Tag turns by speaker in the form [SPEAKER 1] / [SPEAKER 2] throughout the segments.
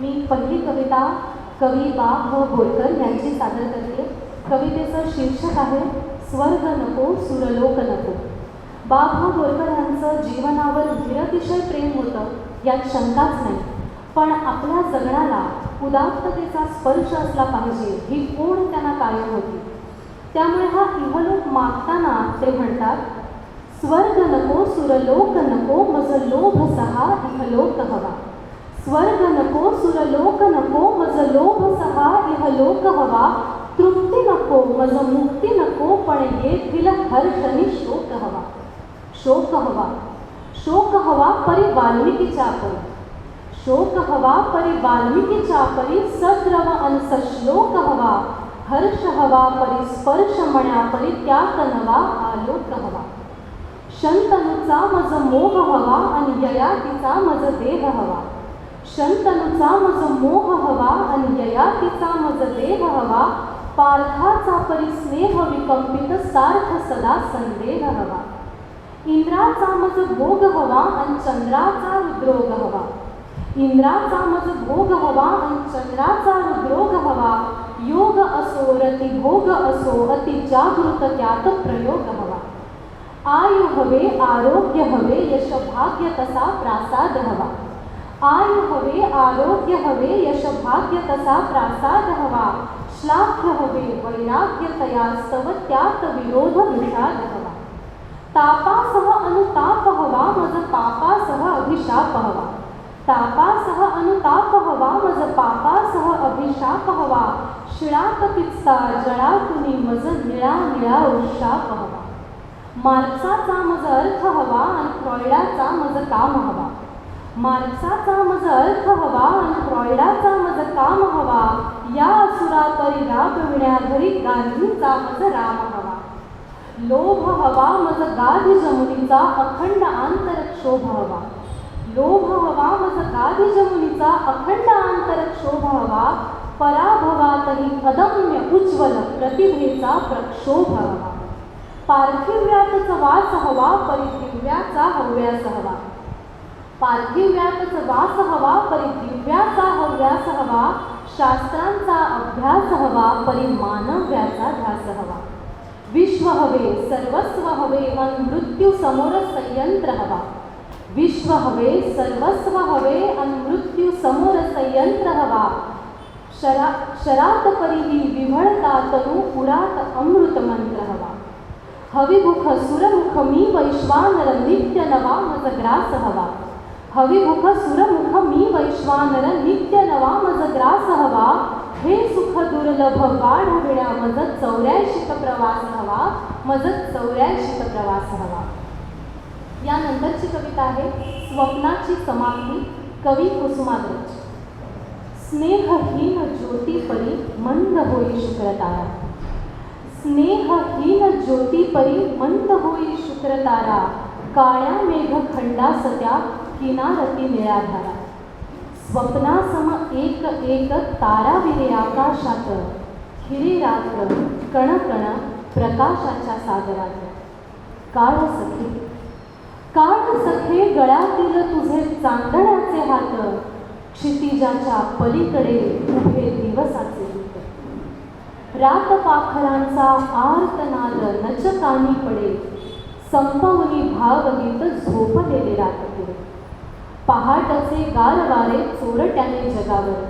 [SPEAKER 1] मी पहिली कविता कवी बा व बोरकर यांची सादर करते. कवितेचं शीर्षक आहे स्वर्ग नको सुरलोक नको. बा ह बोरकर यांचं जीवनावर निरतिशय प्रेम होतं यात शंकाच नाही. पण आपल्या जगण्याला उदात्ततेचा स्पर्श असला पाहिजे ही कोण त्यांना कायम होती? त्यामुळे हा इहलोक मागताना ते म्हणतात स्वर्ग नको सुरलोक नको मज लोभ सहा इहलोक हवा. स्वर्ग नको सुरलोक नको मज लोभ सहा इहलोक हवा। तृप्ती नको मज मुक्ती नको पण येथील हर्षणी शोक हवा। शोक हवा। शोक हवा परी वाल्मिकीच्या परी शोक हवा परी वाल्मिकीच्या परी सद्रव अनस श्लोक हवा। हर्ष हवा परी स्पर्श मण्या परी त्यात नवा आलोक हवा। शंतनुचा मज मोह हवा आणि ययातीचा मज देह हवा। शंतनुचा मज मोह हवा आणि ययातीचा मज देह हवा पार्थाचा परिस्नेह विकंपित सार्थ सदा संदेह हवा. इंद्राचा मज भोग हवा आणि चंद्राचा रुद्रोग हवा. इंद्राचा मज भोग हवा आणि चंद्राचा रुद्रोग हवा. योग असो रती भोग असो अति जागृत त्यात प्रयोग हवा. आयु हवे आरोग्य हवे यश भाग्य तसा प्रासाद हवा. आयु हवे आरोग्य हवे यश भाग्य तसा प्रासाद हवा श्लाघ्य हवे वैराग्य सव त्यात विरोध विषाद हवा तापासह अनुताप हवा मज पापासह अभिशाप हवा तापासह अनुताप हवा मज पापासह अभिशाप हवा शिळात जळा तुम्ही मज निळा निळा उशाप हवा मार्क्साचा मज अर्थ हवा आणि फ्रॉयडाचा मज काम हवा मार्क्साचा मज अर्थ हवा आणि रॉयडाचा मज काम हवा. या असुरा परी राबविण्या घरी गांधींचा मज राम हवा. लोभ हवा मज गाधी जमुनीचा अखंड आंतरक्षोभ हवा. लोभ हवा मज गाधी जमुनीचा अखंड आंतरक्षोभ हवा. पराभवातही अदम्य उज्ज्वल प्रतिभेचा प्रक्षोभ हवा. पार्थिव्यातच वास हवा परिदिव्याचा हव्यास हवा. पार्थिव्यातच वास हवा परिदिव्याचा हव्यास हवा शास्त्रांचा अभ्यास हवा परिमानव्याचा ध्यास हवा. विश्व हवे सर्वस्व हवे अन मृत्यू समोर संयंत्र हवा. विश्व हवे सर्वस्व हवे अन मृत्यू समोर संयंत्र हवा. शरा शरात परिही तनु पुरात अमृत मंत्र हवा. हविमुख सुरमुख मी वैश्वानर नित्य नवा मज ग्रास हवा. हविमुख सुरमुख मी वैश्वानर नित्य नवा मज ग्रास हवा हे सुख दुर्लभ वाढविण्या मज चौऱ्याऐंशीक प्रवास हवा मज चौऱ्याऐंशीक प्रवास हवा यानंतरची कविता आहे स्वप्नाची समाप्ती कवी कुसुमाग्रज. स्नेहहीन ज्योतीपरी मंद होई शुक्रतारा. स्नेहहीन ज्योतीपरी मंद होई शुक्रतारा. काळ्या मेघखंडासत्या किनारती निळाधारा स्वप्नासम एक एक ताराविरे आकाशात. खिरी रात्र कणकण प्रकाशाच्या सागरात. काळ सखे काळ सखे गळ्यातील तुझे चांदण्याचे हात. क्षितिजाच्या पलीकडे उभे दिवसाचे रात पाखरांचा आर्तनाद नचकानी पडे. संपवनी भावगीत झोपलेले रातपुरे पहाटचे गारवारे चोरट्याने जगावर.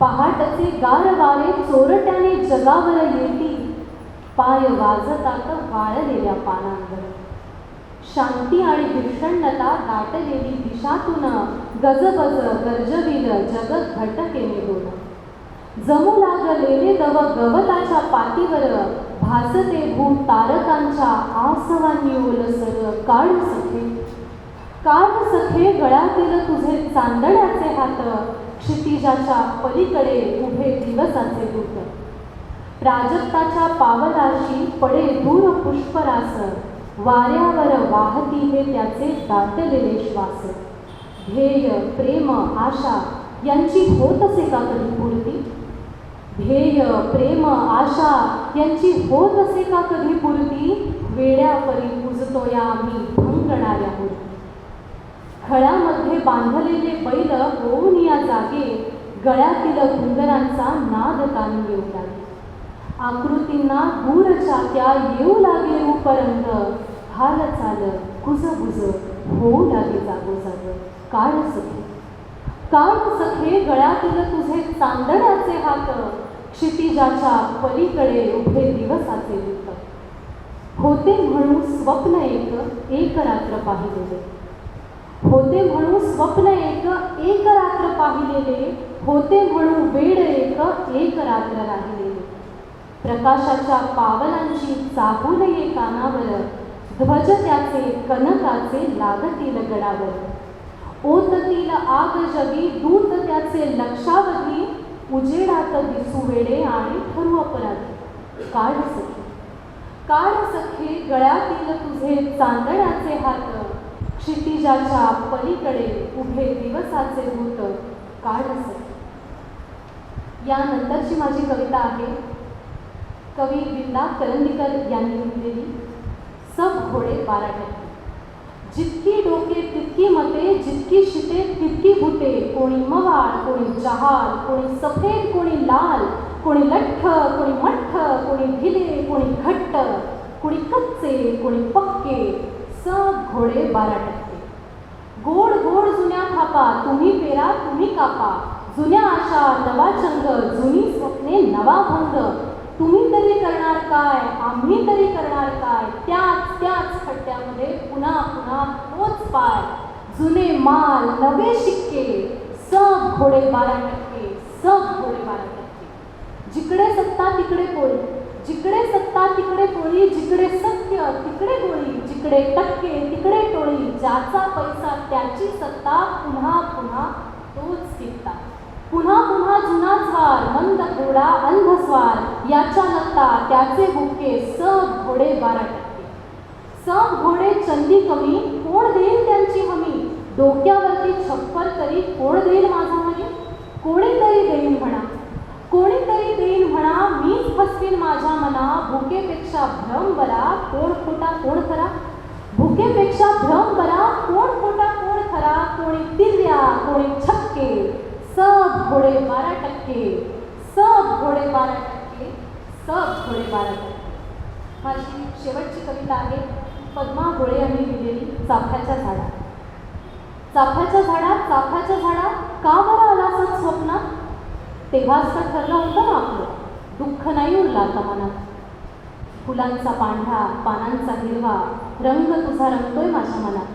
[SPEAKER 1] पहाटचे गारवारे चोरट्याने जगावर येती पाय वाजतात वाळलेल्या पानांवर. शांती आणि भीषणता दाटलेली दिशातून गजबज गर्जविल जगत घटकेने दोन जमू लागलेले दव गवताच्या पाठीवर भासते भूम तारकांच्या आसवानी ओलसर काळ सखे काळ सखे गळ्यातील तुझे चांदण्याचे हात क्षितिजाच्या पलीकडे उभे दिवसाचे दूत प्राजक्ताच्या पावलाशी पडे दूर पुष्परास वाऱ्यावर वाहती हे त्याचे दाटलेले श्वास. ध्येय प्रेम आशा यांची होत असे का कधी पूर्ती? ध्येय प्रेम आशा यांची होत असे का कधी पूर्ती? वेड्यापरी पुजतो या आम्ही भंगणाऱ्या मूर्ती. खळ्यामध्ये बांधलेले बैल होऊन या जागे गळ्यातील घुंगरांचा नाद कानी येऊ लागले. आकृतींना दूरच्या चाक्या येऊ लागे रूपरंग हाल चाल कुजबुज होऊ लागे जागो जाग. काळ सखे. काळ सखे गळ्यातील तुझे चांदण्याचे हात. क्षितिजाच्या पलीकडे उभे दिवसाचे होते म्हणून स्वप्न एक एक रात्र पाहिलेले. होते म्हणून स्वप्न एक एक रात्र पाहिलेले. होते म्हणून वेळ एक एक रात्र राहिलेले. प्रकाशाच्या पावलांची चाहूल ये कानावर. ध्वज त्याचे कनकाचे लागतील गडावर. ओततील आग जगी दूत त्याचे लक्षावधी. उजेडात दिसू वेडे आणि ठरू अपराधी. काळ सखे. काळ सखे गळ्यातील तुझे चांदण्याचे हात. क्षितिजाच्या पलीकडे उभे दिवसाचे भूत काळ सखे यानंतरची माझी कविता आहे. कवी विंदा करंदीकर यांनी लिहिलेली सब घोडे बारा टक्के. जितकी डोके तितकी मते जितकी शिते तितकी भूते कोणी मवाळ कोणी जहाल कोणी सफेद कोणी लाल कोणी लठ्ठ कोणी मठ्ठ कोणी ढिले कोणी घट्ट कोणी कच्चे कोणी पक्के. सब घोडे बारा टक्के. गोड गोड जुन्या थापा तुम्ही पेरा तुम्ही कापा. जुन्या आशा नवा चंग जुनी स्वप्ने नवा भंग. तुम्ही तरी करणार काय आम्ही तरी करणार काय? त्याच त्याच खड्ड्यामध्ये पुन्हा पुन्हा तोच पाय. जुने माल नवे शिक्के. सब घोडे बारा टक्के सब घोडे बारा टक्के. जिकडे सत्ता तिकडे पोळी जिकडे सत्ता तिकडे पोळी जिकडे सत्य तिकडे गोळी जिकडे टक्के तिकडे टोळी ज्याचा पैसा त्याची सत्ता पुन्हा पुन्हा तोच कित्ता पुन्हा पुन्हा जुना झार मंद घोडा अंधस्वार याच्या लत्ता त्याचे बुके सब घोडे बारा टक्के. सब घोडे चंदी कमी कोण देईल त्यांची हमी? डोक्यावरती छप्पर तरी कोण देईल माझा म्हणे कोणीतरी देईन म्हणा. कोणीतरी देईन म्हणा मीच फसवीन माझ्या मना. भुकेपेक्षा भ्रम बरा कोण खोटा कोण खरा? भुकेपेक्षा भ्रम बरा कोण खोटा कोण खरा? कोणी तिर्या कोणी छक्के. सब घोडे बारा टक्के. सब घोडे बारा टक्के. सब घोडे बारा टक्के. माझी शेवटची कविता आहे पद्मा गोळे यांनी लिहिलेली चाफ्याच्या झाडात. चाफ्याच्या झाडात चाफ्याच्या झाडात का बरं आला असं स्वप्नात तर ठरलं होतं ना आपलं. दुःख नाही उरला आता मनात. फुलांचा पांढरा पानांचा हिरवा रंग तुझा रंगतोय माझ्या मनात.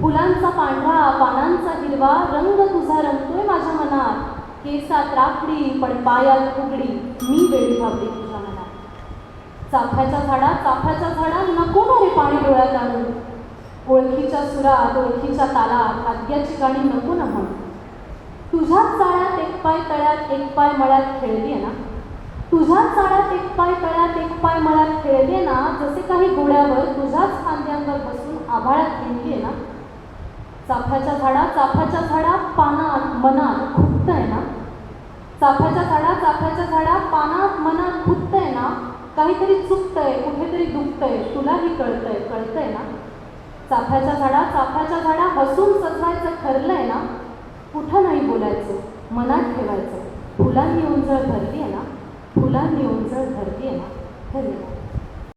[SPEAKER 1] फुलांचा पांढरा पानांचा हिरवा रंग तुझा रंगतोय माझ्या मनात. केसात राखडी पण पायात फुगडी मी वेळी भावली तुझ्या मनात. चाफ्याच्या झाडा चाफ्याच्या झाडा नको ना रे पाणी डोळ्यात आणून? ओळखीच्या सुरात ओळखीच्या तालात आद्याची गाणी नको ना म्हणून. तुझ्याच चाळ्यात एक पाय तळ्यात एक पाय मळ्यात खेळली ना? तुझ्याच चाळ्यात एक पाय तळ्यात एक पाय मळ्यात खेळली ना? जसे काही घोड्यावर तुझ्याच खांद्यांवर बसून आभाळात हिंडली ना? चाफ्याच्या झाडा चाफ्याच्या झाडा पानात मनात खुपतंय ना? चाफ्याच्या झाडा चाफ्याच्या झाडा पानात मनात खुपतंय ना? काहीतरी चुकतंय कुठेतरी दुखतंय तुलाही कळतंय कळतंय ना? चाफ्याच्या झाडा चाफ्याच्या झाडा हसून सजवायचं ठरलंय ना? कुठं नाही बोलायचं? मनात ठेवायचं. फुलांनी उंजळ भरली आहे ना? फुलांनी उंजळ भरली आहे ना? धन्यवाद.